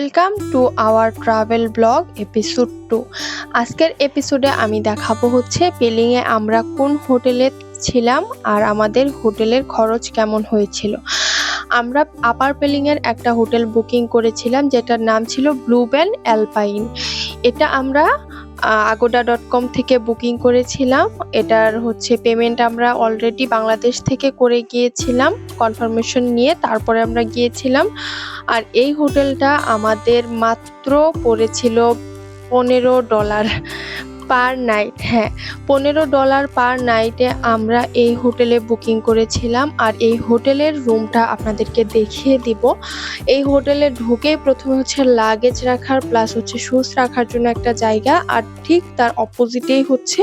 Welcome to our travel blog episode two আজকের এপিসোডে আমি দেখাবো হচ্ছে পেলিংয়ে আমরা কোন হোটেলে ছিলাম আর আমাদের হোটেলের খরচ কেমন হয়েছিল। আমরা আপার পেলিংয়ের একটা হোটেল বুকিং করেছিলাম যেটার নাম ছিল ব্লুবেল অ্যালপাইন এটা আমরা আগোডা ডট কম থেকে বুকিং করেছিলাম। এটার হচ্ছে পেমেন্ট আমরা অলরেডি বাংলাদেশ থেকে করে গিয়েছিলাম কনফার্মেশন নিয়ে তারপরে আমরা গিয়েছিলাম। আর এই হোটেলটা আমাদের মাত্র পড়েছিল পনেরো ডলার পার নাইট হ্যাঁ পনেরো ডলার পার নাইটে আমরা এই হোটেলে বুকিং করেছিলাম আর এই হোটেলের রুমটা আপনাদেরকে দেখিয়ে দিব। এই হোটেলে ঢুকে প্রথমে হচ্ছে লাগেজ রাখার প্লাস হচ্ছে শুজ রাখার জন্য একটা জায়গা আর ঠিক তার অপোজিটেই হচ্ছে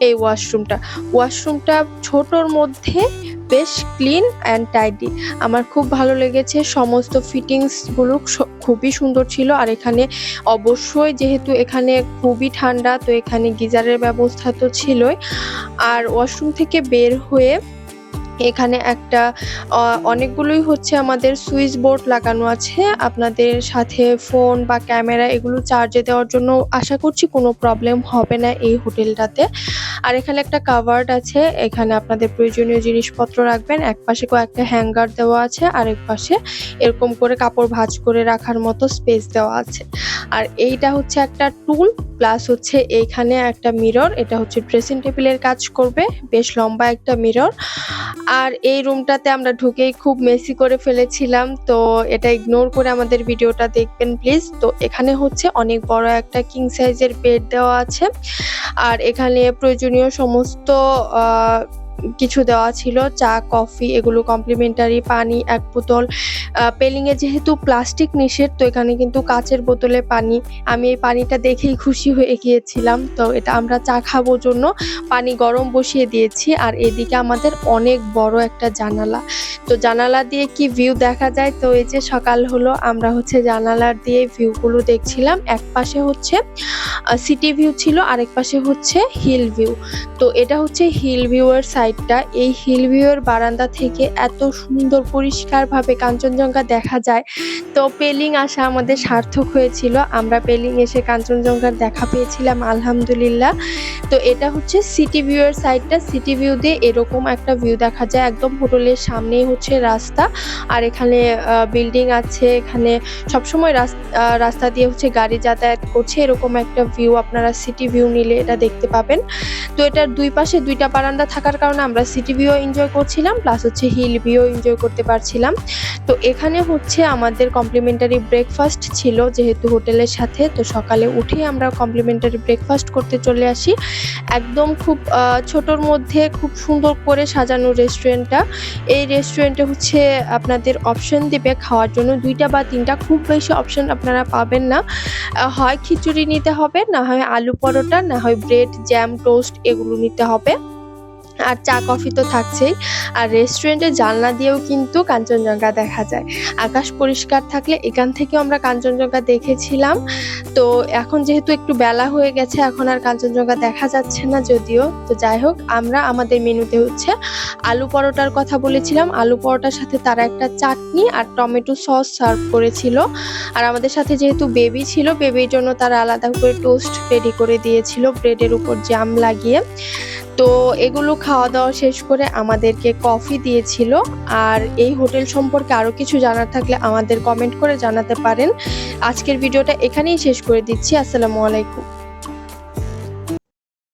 এই ওয়াশরুমটা ওয়াশরুমটা ছোটোর মধ্যে বেশ ক্লিন অ্যান্ড টাইডি। আমার খুব ভালো লেগেছে। সমস্ত ফিটিংসগুলো খুবই সুন্দর ছিল। আর এখানে অবশ্যই যেহেতু এখানে খুবই ঠান্ডা, তো এখানে গিজারের ব্যবস্থা তো ছিলই। আর ওয়াশরুম থেকে বের হয়ে এখানে একটা অনেকগুলোই হচ্ছে আমাদের সুইচ বোর্ড লাগানো আছে। আপনাদের সাথে ফোন বা ক্যামেরা এগুলো চার্জে দেওয়ার জন্য আশা করছি কোনো প্রবলেম হবে না এই হোটেলটাতে। আর এখানে একটা কাভার্ড আছে, এখানে আপনাদের প্রয়োজনীয় জিনিসপত্র রাখবেন। এক পাশে কয়েকটা হ্যাঙ্গার দেওয়া আছে আর এক পাশে এরকম করে কাপড় ভাঁজ করে রাখার মতো স্পেস দেওয়া আছে। আর এইটা হচ্ছে একটা টুল প্লাস হচ্ছে এইখানে একটা মিরর এটা হচ্ছে ড্রেসিং টেবিলের কাজ করবে, বেশ লম্বা একটা মিরর আর এই রুমটাতে আমরা ঢুকেই খুব মেসি করে ফেলেছিলাম, তো এটা ইগনোর করে আমাদের ভিডিওটা দেখবেন প্লিজ তো এখানে হচ্ছে অনেক বড় একটা কিং সাইজের বেড দেওয়া আছে। আর এখানে প্রয়োজনীয় সমস্ত কিছু দেওয়া ছিল, চা, কফি এগুলো কমপ্লিমেন্টারি পানি, এক বোতল। পেলিংয়ে যেহেতু প্লাস্টিক নিষেধ, তো এখানে কিন্তু কাচের বোতলে পানি। আমি এই পানিটা দেখেই খুশি হয়ে গিয়েছিলাম। তো এটা আমরা চা খাব জন্য। পানি গরম বসিয়ে দিয়েছি। আর এদিকে আমাদের অনেক বড় একটা জানালা। তো জানালা দিয়ে কি ভিউ দেখা যায়? তো এই যে সকাল হলো, আমরা হচ্ছে জানালার দিয়ে ভিউগুলো দেখছিলাম। এক পাশে হচ্ছে সিটি ভিউ ছিল, আরেক পাশে হচ্ছে হিল ভিউ তো এটা হচ্ছে হিল ভিউয়ের সাইডটা, এই হিল ভিউয়ের বারান্দা থেকে এত সুন্দর পরিষ্কারভাবে কাঞ্চনজঙ্ঘা দেখা যায়। তো পেলিং আসা আমাদের সার্থক হয়েছিল। আমরা পেলিং এসে কাঞ্চনজঙ্ঘার দেখা পেয়েছিলাম, আলহামদুলিল্লাহ। তো এটা হচ্ছে সিটি ভিউয়ের সাইডটা। সিটি ভিউ দিয়ে এরকম একটা ভিউ দেখা যায়। একদম হোটেলের সামনেই হচ্ছে রাস্তা। আর এখানে বিল্ডিং আছে। এখানে সবসময় রাস্তা রাস্তা দিয়ে হচ্ছে গাড়ি যাতায়াত করছে। এরকম একটা ভিউ আপনারা সিটি ভিউ নিলে এটা দেখতে পাবেন। তো এটার দুই পাশে দুইটা বারান্দা থাকার কারণে আমরা সিটি ভিউ এনজয় করছিলাম প্লাস হচ্ছে হিল ভিউ এনজয় করতে পারছিলাম। তো এখানে হচ্ছে আমাদের কমপ্লিমেন্টারি ব্রেকফাস্ট ছিল যেহেতু হোটেলের সাথে, তো সকালে উঠে আমরা কমপ্লিমেন্টারি ব্রেকফাস্ট করতে চলে আসি। একদম খুব ছোটোর মধ্যে খুব সুন্দর করে সাজানো রেস্টুরেন্টটা এই রেস্টুরেন্টে হচ্ছে আপনাদের অপশন দেবে খাওয়ার জন্য। দুইটা বা তিনটা খুব বেশি অপশন আপনারা পাবেন না। হয় খিচুড়ি নিতে হবে, না হয় আলু পরোটা, না হয় ব্রেড জ্যাম টোস্ট এগুলো নিতে হবে। আর চা কফি তো থাকছেই। আর রেস্টুরেন্টের জানলা দিয়েও কিন্তু কাঞ্চনজঙ্ঘা দেখা যায়। আকাশ পরিষ্কার থাকলে এখান থেকেও আমরা কাঞ্চনজঙ্ঘা দেখেছিলাম। তো এখন যেহেতু একটু বেলা হয়ে গেছে, এখন আর কাঞ্চনজঙ্ঘা দেখা যাচ্ছে না যদিও। তো যাই হোক, আমরা আমাদের মেনুতে হচ্ছে আলু পরোটার কথা বলেছিলাম। আলু পরোটার সাথে তারা একটা চাটনি আর টমেটো সস সার্ভ করেছিল। আর আমাদের সাথে যেহেতু বেবি ছিল বেবির জন্য তারা আলাদা করে টোস্ট রেডি করে দিয়েছিল ব্রেডের উপর জ্যাম লাগিয়ে। তো এগুলো খাওয়া দাওয়া শেষ করে আমাদেরকে কফি দিয়েছিল। আর এই হোটেল সম্পর্কে আরও কিছু জানার থাকলে আমাদের কমেন্ট করে জানাতে পারেন। আজকের ভিডিওটা এখানেই শেষ করে দিচ্ছি। আসসালামু আলাইকুম।